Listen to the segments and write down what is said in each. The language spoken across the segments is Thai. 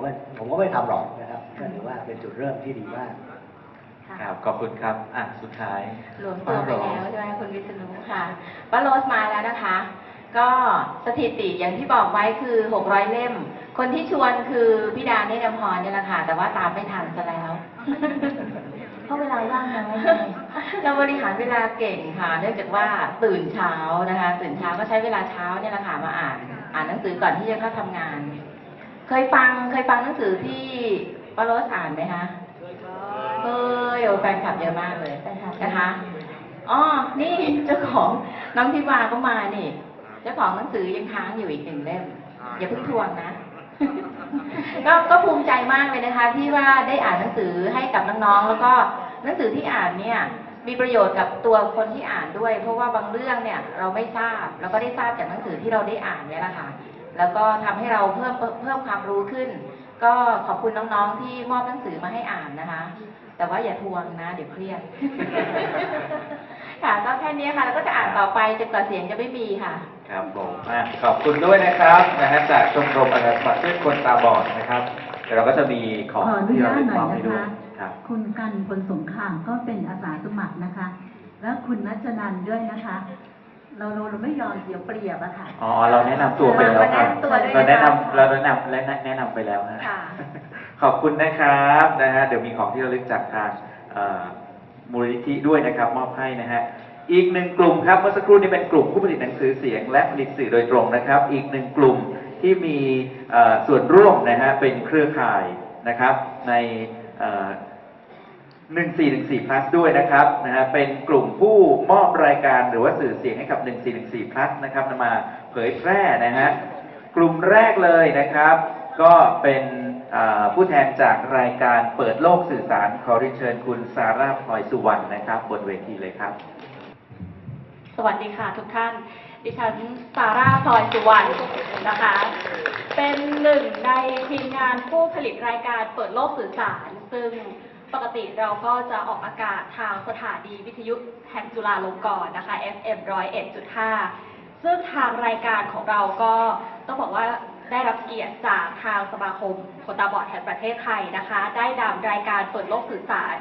ผมไม่ผมก็ไม่ทำหรอกนะครับก็ถือว่าเป็นจุดเริ่มที่ดีมากค่ะครับขอบคุณครับอะสุดท้ายรวมตัวไปแล้วใช่ไหมคุณวิษณุค่ะป้าโรสมาแล้วนะคะ ก็สถิติอย่างที่บอกไว้คือ 600 เล่ม คนที่ชวนคือพี่ดาเนตรพรเนี่ยแหละค่ะ แต่ว่าตามไม่ทันซะแล้ว เพราะเวลาว่างน้อยไงเราบริหารเวลาเก่งค่ะ เนื่องจากว่าตื่นเช้านะคะ ตื่นเช้าก็ใช้เวลาเช้าเนี่ยแหละค่ะมาอ่าน อ่านหนังสือก่อนที่จะเข้าทำงาน เคยฟังเคยฟังหนังสือที่ป้าโรสอ่านไหมคะเคยโอ้แฟนคลับเยอะมากเลยแฟนคลับนะคะอ๋อนี่เจ้าของน้องทิวาก็มานี่ เจ้าของหนังสือยังค้างอยู่อีกหนึ่งเล่มอย่าเพิ่งทวงนะก็ก็ภูมิใจมากเลยนะคะ ที่ว่าได้อ่านหนังสือให้กับน้องๆแล้วก็หนังสือที่อ่านเนี่ย มีประโยชน์กับตัวคนที่อ่านด้วย เพราะว่าบางเรื่องเนี่ย เราไม่ทราบเราก็ได้ทราบจากหนังสือที่เราได้อ่านเนี่ยแหละค่ะ แล้วก็ทำให้เราเพิ่มเพิ่มความรู้ขึ้น ก็ขอบคุณน้องๆที่มอบหนังสือมาให้อ่านนะคะ แต่ว่าอย่าทวงนะ เดี๋ยวเครียดค่ะก็แค่นี้ค่ะ แล้วก็จะอ่านต่อไปจนกว่าเสียงจะไม่มีค่ะ ครับผมอะขอบคุณด้วยนะครับนะฮะจากชมรมอาสาสมัครช่วยคนตาบอดนะครับเดี๋ยวเราก็จะมีของขออนุที่เราญาตได้หมน่ออบยให้นะด้วยคะครับคุณกันพลสงครามก็เป็นอาสาสมัครนะคะ แล้วคุณนัชนันด้วยนะคะ เราเราเราไม่ยอมเสียเปรียบอะค่ะ อ๋อ เราแนะนำตัวไปแล้วครับ เราแนะนำตัวด้วยนะคะเราแนะนำเราแนะนำและแนะนำไปแล้วฮะ ค่ะ ขอบคุณนะครับนะฮะเดี๋ยวมีของที่ระลึกจากทางเอ่อมูลนิธิด้วยนะครับ มอบให้นะฮะอีกหนึ่งกลุ่มครับเมื่อสักครู่นี้เป็นกลุ่มผู้ผลิตหนังสือเสียง และผลิตสื่อโดยตรงนะครับ อีกหนึ่งกลุ่มที่มีเอ่อส่วนร่วมนะฮะเป็นเครือข่ายนะครับ ในเอ่อ 1414 plus ด้วยนะครับนะฮะเป็นกลุ่มผู้มอบรายการหรือว่าสื่อเสียงให้กับ 1414 plus นะครับนำมาเผยแพร่นะฮะกลุ่มแรกเลยนะครับ ก็เป็นผู้แทนจากรายการเปิดโลกสื่อสารขอเรียนเชิญคุณซาร่าพลอยสุวรรณนะครับบนเวทีเลยครับ สวัสดีค่ะทุกท่าน ดิฉันซาร่าพลอยสุวรรณนะคะ เป็นหนึ่งในทีมงานผู้ผลิตรายการเปิดโลกสื่อสาร ซึ่ง ปกติเราก็จะออกอากาศทางสถานีวิทยุแห่งจุฬาลงกรณ์นะคะ FM 101.5 ซึ่งทางรายการของเราก็ต้องบอกว่าได้รับเกียรติจากทางสมาคมคนตาบอดแห่งประเทศไทยนะคะ ได้นำรายการเปิดโลกสื่อสาร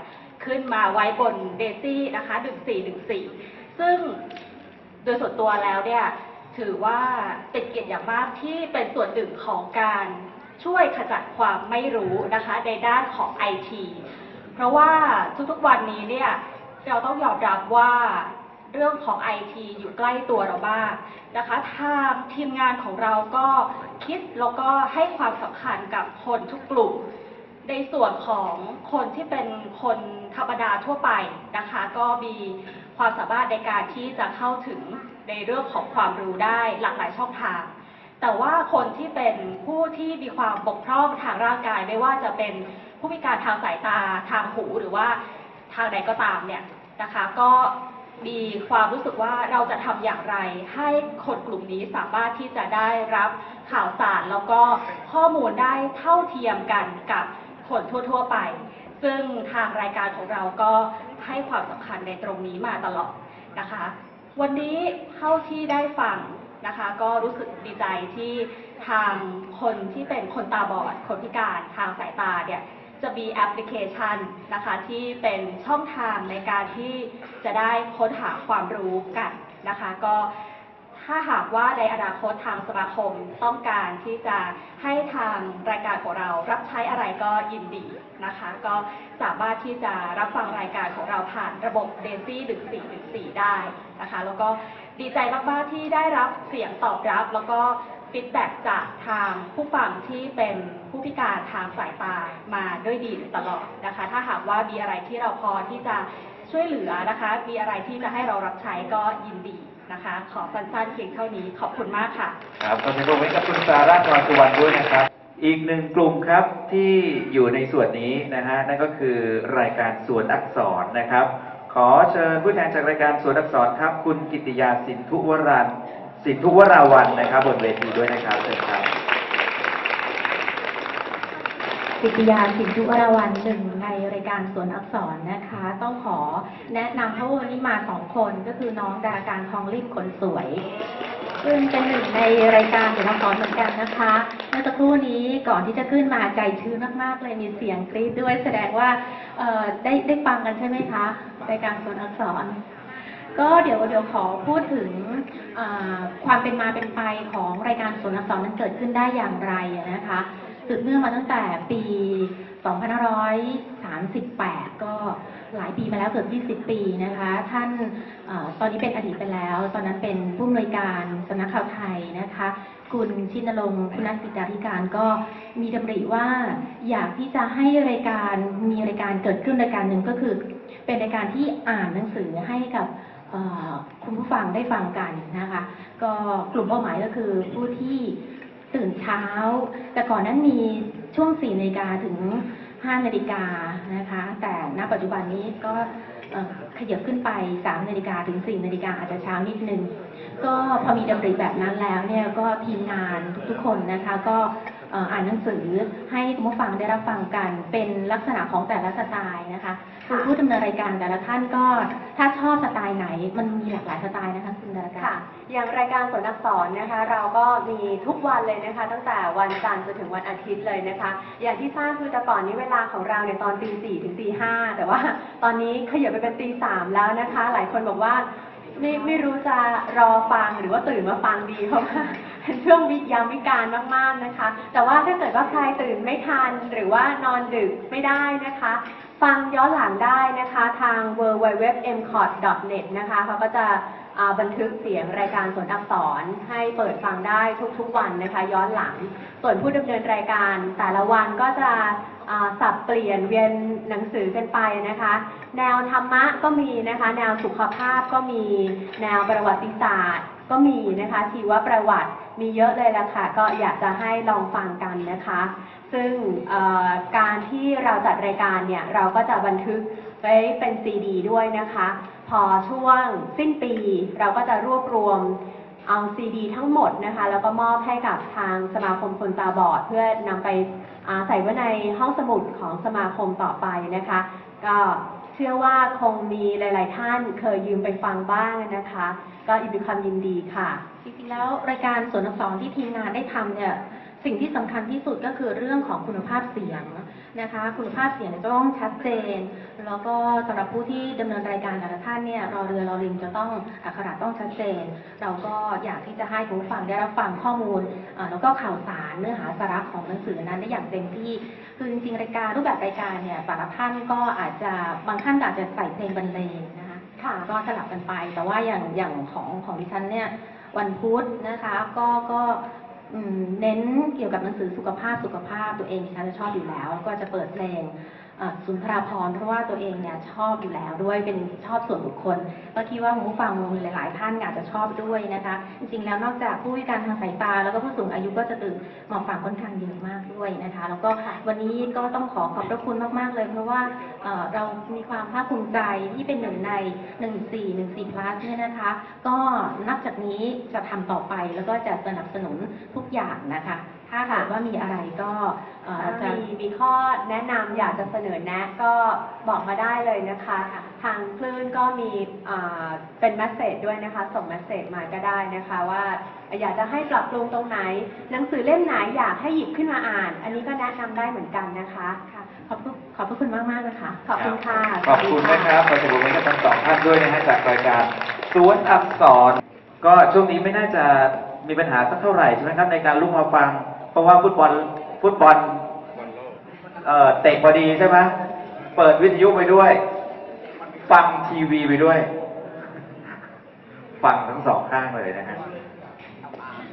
ขึ้นมาไว้บนเดซี่นะคะ 1414 ซึ่งโดยส่วนตัวแล้วเนี่ยถือว่าเป็นเกียรติอย่างมากที่เป็นส่วนหนึ่งของการช่วยขจัดความไม่รู้นะคะในด้านของไอที เพราะว่าทุกๆวันนี้เนี่ยเราต้องยอมรับว่าเรื่องของไอทีอยู่ใกล้ตัวเรามากนะคะ ทางทีมงานของเราก็คิดแล้วก็ให้ความสำคัญกับคนทุกกลุ่ม ในส่วนของคนที่เป็นคนธรรมดาทั่วไปนะคะ ก็มีความสามารถในการที่จะเข้าถึงในเรื่องของความรู้ได้หลากหลายช่องทาง แต่ว่าคนที่เป็นผู้ที่มีความบกพร่องทางร่างกายไม่ว่าจะเป็น ผู้พิการทางสายตาทางหูหรือว่าทางใดก็ตามเนี่ยนะคะก็มีความรู้สึกว่าเราจะทำอย่างไร ให้คนกลุ่มนี้สามารถที่จะได้รับข่าวสารแล้วก็ข้อมูลได้เท่าเทียมกันกับคนทั่ว ๆ ไป ซึ่งทางรายการของเราก็ให้ความสำคัญในตรงนี้มาตลอดนะคะ วันนี้เท่าที่ได้ฟังนะคะ ก็รู้สึกดีใจที่ทางคนที่เป็นคนตาบอด คนพิการทางสายตาเนี่ย จะมีแอปพลิเคชันนะคะที่เป็นช่องทางในการที่จะได้ค้นหาความรู้กันนะคะ ก็ถ้าหากว่าในอนาคตทางสมาคมต้องการที่จะให้ทางรายการของเรารับใช้อะไรก็ยินดีนะคะ ก็สามารถที่จะรับฟังรายการของเราผ่านระบบเดซี่1414 ได้นะคะ แล้วก็ดีใจมาก ๆ ที่ได้รับเสียงตอบรับแล้วก็ ฟีดแบ็กจากทางผู้ฟังที่เป็นผู้พิการทางสายตามาด้วยดีตลอดนะคะ ถ้าหากว่ามีอะไรที่เราพอที่จะช่วยเหลือนะคะ มีอะไรที่จะให้เรารับใช้ก็ยินดีนะคะ ขอสั้นๆเพียงเท่านี้ขอบคุณมากค่ะ ครับขอเสียงปรบมือให้กับคุณซาร่าพลอยสุวรรณด้วยนะครับ อีกหนึ่งกลุ่มครับที่อยู่ในส่วนนี้นะฮะนั่นก็คือรายการสวนอักษรนะครับ ขอเชิญผู้แทนจากรายการสวนอักษรครับ คุณกิติยาสินทุวรัน สินทุวราวันนะครับบนเวทีด้วยนะครับเชิญครับกิติยาสินทุวรวันหนึ่งในรายการสวนอักษรนะคะ ต้องขอแนะนำเพราะวันนี้มาสองคนก็คือน้องดาราการทองรีบคนสวยซึ่งเป็นหนึ่งในรายการสวนอักษรเหมือนกันนะคะเมื่อสักครู่นี้ก่อนที่จะขึ้นมาใจชื้นมากๆเลยมีเสียงกรี๊ดด้วยแสดงว่าได้ได้ฟังกันใช่ไหมคะรายการสวนอักษร ก็เดี๋ยวเดี๋ยวขอพูดถึงความเป็นมาเป็นไปของรายการสวนอักษรนั้นเกิดขึ้นได้อย่างไรนะคะสืบเนื่องมาตั้งแต่ปี 2538 ก็หลายปีมาแล้วเกือบ20 ปีนะคะ ท่านอตอนนี้เป็นอดีตไปแล้ว ตอนนั้นเป็นผู้อำนวยการสำนักข่าวไทยนะคะ คุณชินรงค์คุณสิดาธิการก็มีดำริว่าอยากที่จะให้รายการมีรายการเกิดขึ้นรายการหนึ่งก็คือ เป็นรายการที่อ่านหนังสือให้กับ คุณผู้ฟังได้ฟังกันนะคะ ก็กลุ่มเป้าหมายก็คือผู้ที่ตื่นเช้า แต่ก่อนนั้นมีช่วง4นาฬิกาถึง5นาฬิกานะคะ แต่ณปัจจุบันนี้ก็ขยับขึ้นไป3นาฬิกาถึง4นาฬิกาอาจจะเช้านิดนึง ก็พอมีดำริแบบนั้นแล้วเนี่ยก็ทีมงานทุกๆคนนะคะก็ อ่ออ่านหนังสือให้คุณผู้ฟังได้รับฟังกันเป็นลักษณะของแต่ละสไตล์นะคะคือผู้ดำเนินรายการแต่ละท่านก็ถ้าชอบสไตล์ไหนมันมีหลากหลายสไตล์นะคะคุณดาราการค่ะ อย่างรายการสวนอักษรนะคะ เราก็มีทุกวันเลยนะคะ ตั้งแต่วันจันทร์จนถึงวันอาทิตย์เลยนะคะ อย่างที่ทราบคือแต่ก่อนนี้เวลาของเราเนี่ยตอนตีสี่ถึงตีห้าแต่ว่าตอนนี้ขยับไปเป็นตีสามแล้วนะคะ หลายคนบอกว่า ไม่ไม่รู้จะรอฟังหรือว่าตื่นมาฟังดีเพราะว่าเป็นช่วงวิยามวิการมากๆนะคะ แต่ว่าถ้าเกิดว่าใครตื่นไม่ทันหรือว่านอนดึกไม่ได้นะคะ ฟังย้อนหลังได้นะคะ ทาง w w w m c o t n e t นะคะเขาก็จะ บันทึกเสียงรายการสวนอักษรให้เปิดฟังได้ทุกๆวันนะคะย้อนหลัง ส่วนผู้ดำเนินรายการแต่ละวันก็จะสับเปลี่ยนเวียนหนังสือกันไปนะคะ แนวธรรมะก็มีนะคะ แนวสุขภาพก็มีแนวประวัติศาสตร์ ก็มีนะคะชีวประวัติมีเยอะเลยละค่ะ ก็อยากจะให้ลองฟังกันนะคะ ซึ่งการที่เราจัดรายการเนี่ยเราก็จะบันทึกไว้เป็นซีดีด้วยนะคะ พอช่วงสิ้นปีเราก็จะรวบรวมเอาซีดีทั้งหมดนะคะ แล้วก็มอบให้กับทางสมาคมคนตาบอด เพื่อนำไปใส่ไว้ในห้องสมุดของสมาคมต่อไปนะคะ ก็ ชื่อว่าคงมีหลาย ๆ ท่านเคยยืมไปฟังบ้างนะคะ ก็อีกเป็นความยินดีค่ะ จริงๆแล้วรายการสวนอักษรที่ทีมงานได้ทำเนี่ย สิ่งที่สำคัญที่สุดก็คือเรื่องของคุณภาพเสียงนะคะ คุณภาพเสียงเนี่ยจะต้องชัดเจน แล้วก็สำหรับผู้ที่ดำเนินรายการแต่ละท่านเนี่ยรอเรือรอลิงจะต้องอักขระต้องชัดเจน เราก็อยากที่จะให้คุณผู้ฟังได้รับฟังข้อมูลอ่าแล้วก็ข่าวสารเนื้อหาสาระของหนังสือนั้นได้อย่างเต็มที่คือจริงๆรายการรูปแบบรายการเนี่ยแต่ละท่านก็อาจจะบางท่านอาจจะใส่เพลงบรรเลงนะคะค่ะก็สลับกันไป แต่ว่าอย่างอย่างของของดิฉันเนี่ยวันพุธนะคะ ก็ก็อืม เน้นเกี่ยวกับหนังสือสุขภาพสุขภาพตัวเองดิฉันจะชอบอยู่แล้ว ก็จะเปิดเพลง สุนทราพรณ์เพราะว่าตัวเองเนี่ยชอบอยู่แล้วด้วยเป็นชอบส่วนบุคคลก็คิดว่าคุณผู้ฟังหลาย ๆ ท่านอาจจะชอบด้วยนะคะ จริงๆแล้วนอกจากผู้พิการทางสายตา แล้วก็ผู้สูงอายุก็จะตื่นมาฟังค่อนข้างเยอะมากด้วยนะคะ แล้วก็วันนี้ก็ต้องขอขอบพระคุณมาก ๆ เลย เพราะว่าเอ่อเรามีความภาคภูมิใจที่เป็นหนึ่งใน 1414 plus เนี่ยนะคะ ก็นับจากนี้จะทำต่อไปแล้วก็จะสนับสนุนทุกอย่างนะคะ ถ้าหากว่ามีอะไรก็เอ่อจะ มีมีข้อแนะนำอยากจะเสนอแนะก็บอกมาได้เลยนะคะทางคลื่นก็มีอ่าเป็นแมสเซจด้วยนะคะ ส่งแมสเซจมาก็ได้นะคะ ว่าอยากจะให้ปรับปรุงตรงไหน หนังสือเล่มไหนอยากให้หยิบขึ้นมาอ่าน อันนี้ก็แนะนำได้เหมือนกันนะคะ ค่ะ ขอบคุณขอบพระคุณมากมากๆนะคะ ขอบคุณค่ะ ขอบคุณนะครับขอสรุปให้กับทั้งสองท่านด้วยนะฮะจากรายการสวนอักษร ก็ช่วงนี้ไม่น่าจะมีปัญหาสักเท่าไหร่ใช่ไหมครับในการลุกมาฟัง เพราะว่าฟุตบอลฟุตบอลเอ่อเตะพอดีใช่ไหมเปิดวิทยุไปด้วย ฟังทีวีไปด้วย ฟังทั้งสองข้างเลยนะฮะ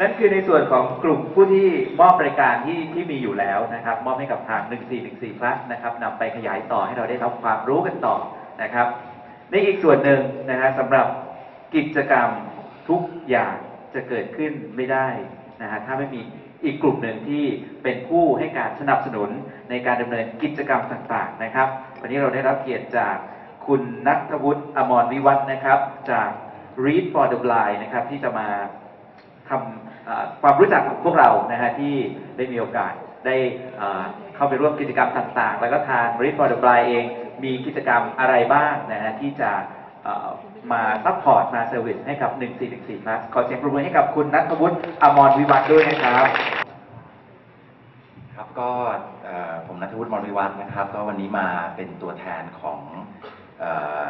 นั่นคือในส่วนของกลุ่มผู้ที่มอบรายการที่ที่มีอยู่แล้วนะครับ มอบให้กับทาง 1414 plus นะครับนำไปขยายต่อให้เราได้รับความรู้กันต่อนะครับนี่อีกส่วนหนึ่งนะฮะสำหรับกิจกรรมทุกอย่างจะเกิดขึ้นไม่ได้นะฮะถ้าไม่มี อีกกลุ่มหนึ่งที่เป็นผู้ให้การสนับสนุนในการดำเนินกิจกรรมต่างๆนะครับ วันนี้เราได้รับเกียรติจากคุณนัทวุฒิอมรวิวัฒนะครับ จาก Read for the Blind นะครับที่จะมาทำความรู้จักกับพวกเรานะฮะที่ได้มีโอกาสได้เข้าไปร่วมกิจกรรมต่างๆ แล้วก็ทาง r e a d for the Blind เองมีกิจกรรมอะไรบ้างนะฮะที่จะ มาซัพพอร์ตมาเซอร์วิสให้กับ 1414 plus ขอเสียงปรบมือให้กับคุณนัทวุฒิอมรวิวัฒน์ด้วยนะครับก็เอ่อผมนัทวุฒิมรวิวัฒน์นะครับ ก็วันนี้มาเป็นตัวแทนของเอ่อ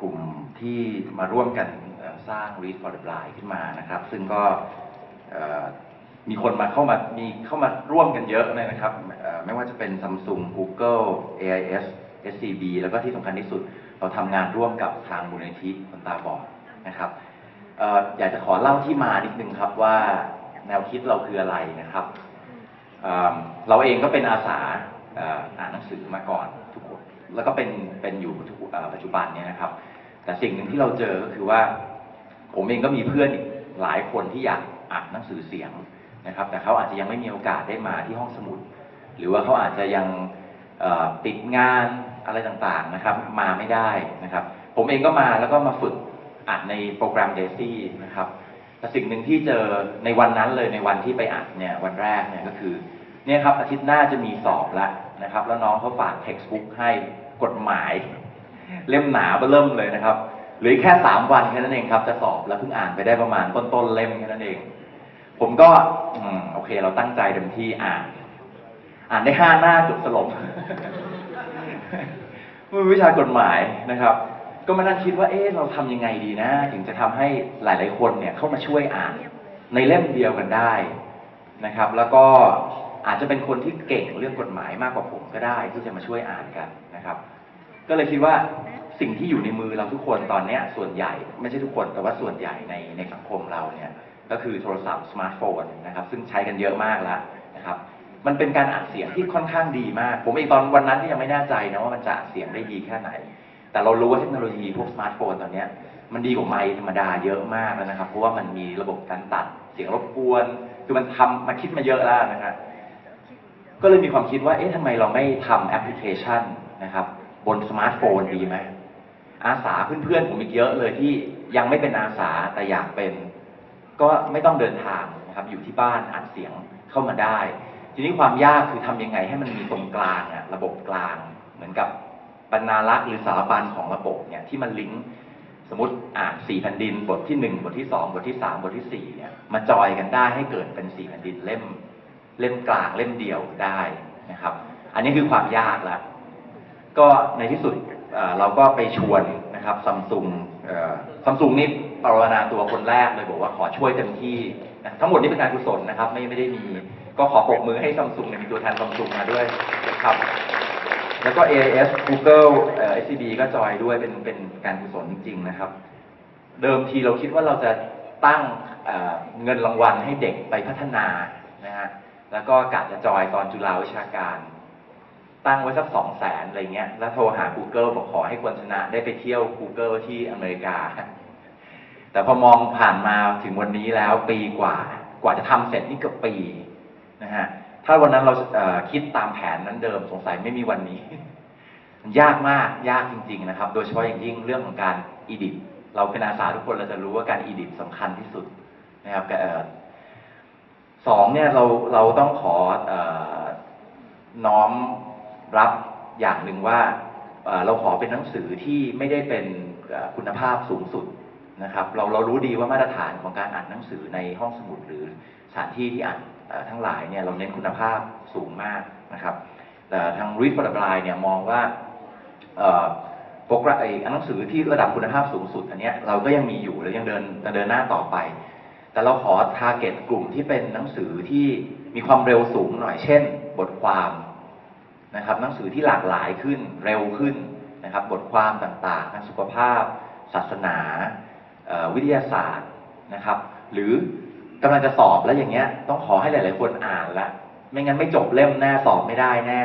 กลุ่มที่มาร่วมกันเอ่อสร้าง Read for the Blind ขึ้นมานะครับ ซึ่งก็เอ่อมีคนมาเข้ามามีเข้ามาร่วมกันเยอะเลยนะครับเอ่อไม่ว่าจะเป็น Samsung Google AIS SCB แล้วก็ที่สำคัญที่สุด เราทำงานร่วมกับทางมูลนิธิคนตาบอดนะครับอออยากจะขอเล่าที่มานิดนึงครับว่าแนวคิดเราคืออะไรนะครับเเราเองก็เป็นอาสาอ่านหนังสือมาก่อนทุกคนแล้วก็เป็นเป็นอยู่ทุกปัจจุบันเนี่ยนะครับ แต่สิ่งหนึ่งที่เราเจอก็คือว่า ผมเองก็มีเพื่อนอีกหลายคนที่อยากอ่านหนังสือเสียงนะครับ แต่เขาอาจจะยังไม่มีโอกาสได้มาที่ห้องสมุด หรือว่าเขาอาจจะยังติดงาน อะไรต่างๆนะครับ มาไม่ได้นะครับ ผมเองก็มาแล้วก็มาฝึกอ่านในโปรแกรม Daisy นะครับแต่สิ่งหนึ่งที่เจอในวันนั้นเลยในวันที่ไปอัดเนี่ยวันแรกเนี่ยก็คือเนี่ยครับอาทิตย์หน้าจะมีสอบแล้วนะครับ แล้วน้องเขาฝาก textbook ให้กฎหมาย เล่มหนาเบิ่มเลยนะครับหลือแค่สามวันแค่นั้นเองครับ จะสอบแล้วเพิ่งอ่านไปได้ประมาณต้นๆเล่มแค่นั้นเอง ผมก็โอเค เราตั้งใจเต็มที่อ่าน อ่านได้ห้าหน้าจบสลบ มันเป็นวิชากฎหมายนะครับ ก็มานั่งคิดว่า เอ๊ะเราทำยังไงดีนะ ถึงจะทำให้หลาย ๆ คนเนี่ยเข้ามาช่วยอ่านในเล่มเดียวกันได้นะครับ แล้วก็อาจจะเป็นคนที่เก่งเรื่องกฎหมายมากกว่าผมก็ได้ที่จะมาช่วยอ่านกันนะครับ ก็เลยคิดว่าสิ่งที่อยู่ในมือเราทุกคนตอนเนี้ยส่วนใหญ่ไม่ใช่ทุกคนแต่ว่าส่วนใหญ่ในในสังคมเราเนี่ยก็คือโทรศัพท์สมาร์ทโฟนนะครับ ซึ่งใช้กันเยอะมากแล้ว มันเป็นการอัดเสียงที่ค่อนข้างดีมาก ผมเองตอนวันนั้นก็ยังไม่แน่ใจนะว่ามันจะอัดเสียงได้ดีแค่ไหน แต่เรารู้ว่าเทคโนโลยีพวกสมาร์ทโฟนตอนนี้มันดีกว่าไมค์ธรรมดาเยอะมากแล้วนะครับ เพราะว่ามันมีระบบการตัดเสียงรบกวน คือมันทำมาคิดมาเยอะแล้วนะครับก็เลยมีความคิดว่า เอ๊ะทำไมเราไม่ทำแอปพลิเคชันนะครับ บนสมาร์ทโฟนดีไหม อาสาเพื่อนๆ ผมอีกเยอะเลยที่ยังไม่เป็นอาสาแต่อยากเป็น ก็ไม่ต้องเดินทางนะครับ อยู่ที่บ้านอัดเสียงเข้ามาได้ ทีนี้ความยากคือทำยังไงให้มันมีตรงกลางอะระบบกลาง เหมือนกับบรรณารักษ์หรือสารบัญของระบบเนี่ยที่มันลิงก์สมมติอ่านสี่แผ่นดิน บทที่หนึ่งบทที่สองบทที่สามบทที่สี่เนี่ยมาจอยกันได้ให้เกิดเป็นสี่แผ่นดินเล่ม เล่มกลางเล่มเดียวได้นะครับ อันนี้คือความยากล้วก็ในที่สุดเราก็ไปชวนนะครับซัมซุงซัมซุงนี่ปรารถนาตัวคนแรกเลยบอกว่าขอช่วยเต็มที่ ทั้งหมดนี้เป็นการกุศลนะครับ ไม่ไม่ได้มี ก็ขอปรบมือให้ซัมซุงมีตัวแทนซัมซุงมาด้วยนะครับ แล้วก็ AIS Google เอ่อ SCB ก็จอยด้วยเป็นเป็นการกุศลจริง ๆ นะครับ เดิมทีเราคิดว่าเราจะตั้งเเงินรางวัลให้เด็กไปพัฒนานะฮะแล้วก็กะจะจอยตอนจุฬาวิชาการ ตั้งไว้สักสองแสนอะไรเงี้ย แล้วโทรหา Google บอกขอให้คนชนะได้ไปเที่ยว Google ที่อเมริกา แต่พอมองผ่านมาถึงวันนี้แล้วปีกว่า กว่าจะทำเสร็จนี่เกือบปี นะฮะถ้าวันนั้นเราคิดตามแผนนั้นเดิมสงสัยไม่มีวันนี้มันยากมากยากจริง ๆ นะครับ โดยเฉพาะอย่างยิ่งเรื่องของการอีดิทเราเป็นอาสาทุกคนเราจะรู้ว่าการอีดิทสำคัญที่สุดนะครับกสองเนี่ยเราเราต้องขออน้อมรับอย่างหนึ่งว่าเราขอเป็นหนังสือที่ไม่ได้เป็นคุณภาพสูงสุดนะครับ เราเรารู้ดีว่ามาตรฐานของการอ่านหนังสือในห้องสมุดหรือสถานที่ที่อ่าน ทั้งหลายเนี่ยเราเน้นคุณภาพสูงมากนะครับแต่ทาง Read for the Blind เนี่ยมองว่าโปรแกรมไอ้หนังสือที่ระดับคุณภาพสูงสุดอันนี้เราก็ยังมีอยู่และยังเดินเดินหน้าต่อไป แต่เราขอทาร์เก็ตกลุ่มที่เป็นหนังสือที่มีความเร็วสูงหน่อยเช่น บทความนะครับหนังสือที่หลากหลายขึ้นเร็วขึ้นนะครับ บทความต่างๆทางสุขภาพ ศาสนาวิทยาศาสตร์นะครับ หรือ กำลังจะสอบแล้วอย่างเงี้ย ต้องขอให้หลาย ๆ คนอ่านละไม่งั้นไม่จบเล่มแน่สอบไม่ได้แน่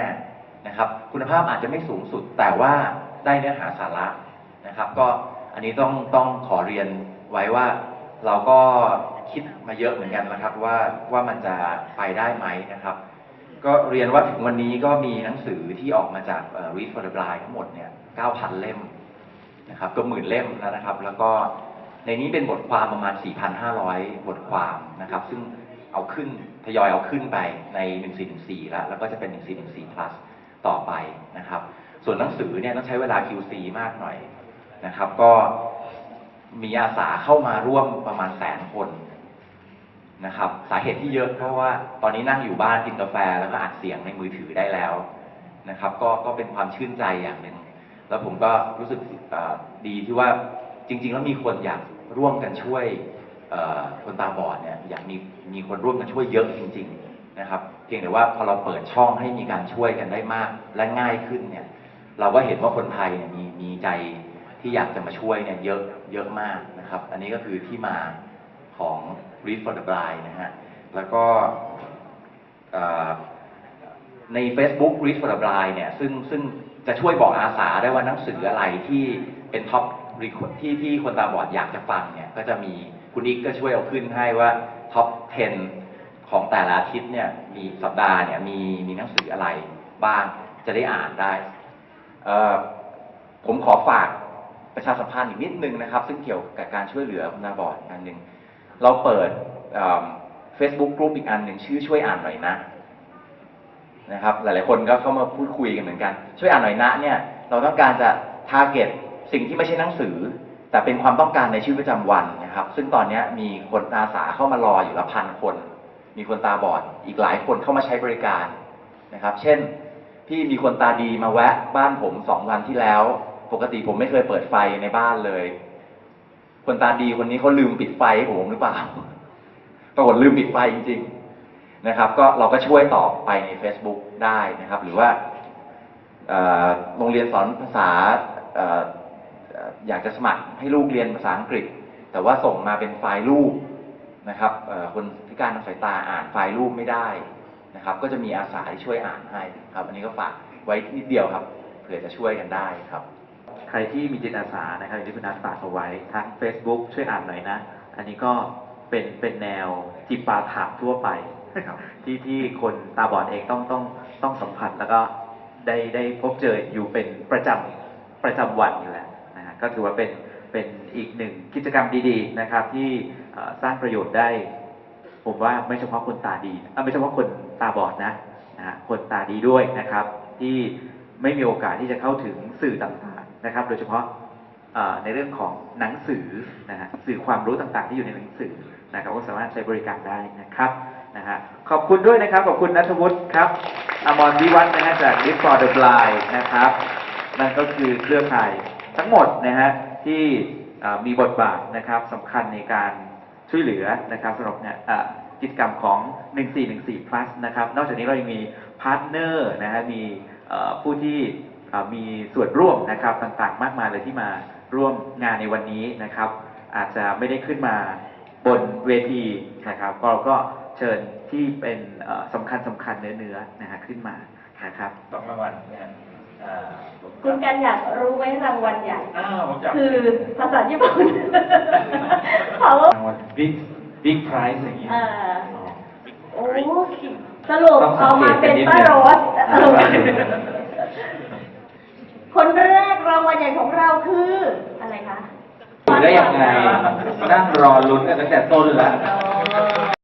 นะครับ คุณภาพอาจจะไม่สูงสุดแต่ว่าได้เนื้อหาสาระนะครับ ก็อันนี้ต้องต้องขอเรียนไว้ว่าเราก็คิดมาเยอะเหมือนกันนะครับว่าว่ามันจะไปได้ไหมนะครับ ก็เรียนว่าถึงวันนี้ก็มีหนังสือที่ออกมาจากเอ่อ Read for the Blind ทั้งหมดเนี่ย9,000 เล่มนะครับก็หมื่นเล่มแล้วนะครับ แล้วก็ ในนี้เป็นบทความประมาณ 4,500 บทความนะครับ ซึ่งเอาขึ้นทยอยเอาขึ้นไปใน 1414 แล้ว แล้วก็จะเป็น 1414 plus ต่อไปนะครับ ส่วนหนังสือเนี่ยต้องใช้เวลา QC มากหน่อยนะครับ ก็มีอาสาเข้ามาร่วมประมาณแสนคนนะครับ สาเหตุที่เยอะเพราะว่าตอนนี้นั่งอยู่บ้านกินกาแฟแล้วก็อัดเสียงในมือถือได้แล้วนะครับ ก็ก็เป็นความชื่นใจอย่างหนึ่งแล้วผมก็รู้สึกดีที่ว่าจริง ๆ แล้วมีคนอยาก ร่วมกันช่วยคนตาบอดเนี่ยอยากมีมีคนร่วมกันช่วยเยอะจริง ๆนะครับ เพียงแต่ว่าพอเราเปิดช่องให้มีการช่วยกันได้มาก และง่ายขึ้นเนี่ย เราก็เห็นว่าคนไทยเนี่ยมีมีใจที่อยากจะมาช่วยเนี่ยเยอะเยอะมากนะครับ อันนี้ก็คือที่มาของ Read for the Blind นะฮะแล้วก็ใน Facebook Read for the Blind เนี่ยซึ่งซึ่งจะช่วยบอกอาสาได้ว่าหนังสืออะไรที่เป็นท็อป ที่ที่คนตาบอดอยากจะฟังเนี่ยก็จะมีคุณอีกก็ช่วยเอาขึ้นให้ว่าท็อป 10 ของแต่ละอาทิตย์เนี่ยมีสัปดาห์เนี่ยมีมีหนังสืออะไรบ้างจะได้อ่านได้ ผมขอฝากประชาสัมพันธ์อีกนิดนึงนะครับ ซึ่งเกี่ยวกับการช่วยเหลือคนตาบอดอีกอันหนึ่งเราเปิดเฟซบุ๊กกลุ่มอีกอันหนึ่งชื่อช่วยอ่านหน่อยนะนะครับหลายๆคนก็เข้ามาพูดคุยกันเหมือนกัน ช่วยอ่านหน่อยนะเนี่ยเราต้องการจะทาร์เก็ต สิ่งที่ไม่ใช่หนังสือ แต่เป็นความต้องการในชีวิตประจำวันนะครับ ซึ่งตอนนี้มีคนอาสาเข้ามารออยู่ละพันคน มีคนตาบอดอีกหลายคนเข้ามาใช้บริการนะครับ เช่นพี่มีคนตาดีมาแวะบ้านผมสองวันที่แล้ว ปกติผมไม่เคยเปิดไฟในบ้านเลย คนตาดีคนนี้เขาลืมปิดไฟให้ผมหรือเปล่าปรากฏลืมปิดไฟจริง ๆนะครับ ก็เราก็ช่วยตอบไปใน Facebook ได้นะครับ หรือว่าโรงเรียนสอนภาษา อ่อเอ่ออยากจะสมัครให้ลูกเรียนภาษาอังกฤษ แต่ว่าส่งมาเป็นไฟล์รูปนะครับเอ่อคนพิการทางสายตาอ่านไฟล์รูปไม่ได้นะครับ ก็จะมีอาสาที่ช่วยอ่านให้ครับ อันนี้ก็ฝากไว้นิดเดียวครับเผื่อจะช่วยกันได้ครับ ใครที่มีจิตอาสานะครับอย่างที่คุณนัทฝากเอาไว้ทั้ง Facebook ช่วยอ่านหน่อยนะ อันนี้ก็เป็นเป็นแนวจิปาถะทั่วไปนะครับที่ที่คนตาบอดเองต้องต้องต้องสัมผัสแล้วก็ได้ได้พบเจออยู่เป็นประจำประจำวันอยู่แล้วนะฮะ ก็ถือว่าเป็นเป็นอีกหนึ่งกิจกรรมดีๆนะครับที่สร้างประโยชน์ได้ ผมว่าไม่เฉพาะคนตาดีไม่เฉพาะคนตาบอดนะนะคนตาดีด้วยนะครับ ที่ไม่มีโอกาสที่จะเข้าถึงสื่อต่างๆนะครับ โดยเฉพาะในเรื่องของหนังสือนะฮะสื่อความรู้ต่างๆ ที่อยู่ในหนังสือนะครับก็สามารถใช้บริการได้นะครับนะฮะขอบคุณด้วยนะครับขอบคุณนัทวุฒิครับอมรวิวัฒน์นะฮะจาก Live for the Blind นะครับนั่นก็คือเครือข่าย ทั้งหมดนะฮะที่มีบทบาทนะครับสำคัญในการช่วยเหลือนะครับสำหรับเนี่ยกิจกรรมของ 1414 plus นะครับ นอกจากนี้เรายังมีพาร์ทเนอร์นะฮะมีผู้ที่มีส่วนร่วมนะครับต่างๆ มากมายเลยที่มาร่วมงานในวันนี้นะครับ อาจจะไม่ได้ขึ้นมาบนเวทีนะครับก็เราก็เชิญที่เป็นสำคัญสำคัญเนื้อๆนะฮะขึ้นมานะครับสองรางวัลนะ คุณกันอยากรู้ไหมรางวัลใหญ่ อ้าวผมจำคือภาษาญี่ปุ่นเขารางวัลบิ๊กบิ๊กไพรส์อย่างนี้เอ่อโอ้สรุปต้องสัเอางเกมาตกัเป็นนนิดป้านึงโรสเออคนแรกรางวัลใหญ่ของเราคืออะไรคะอยู่ได้ยังไงนั่งรอลุ้นกันตั้งแต่ต้นแล้วอ๋อ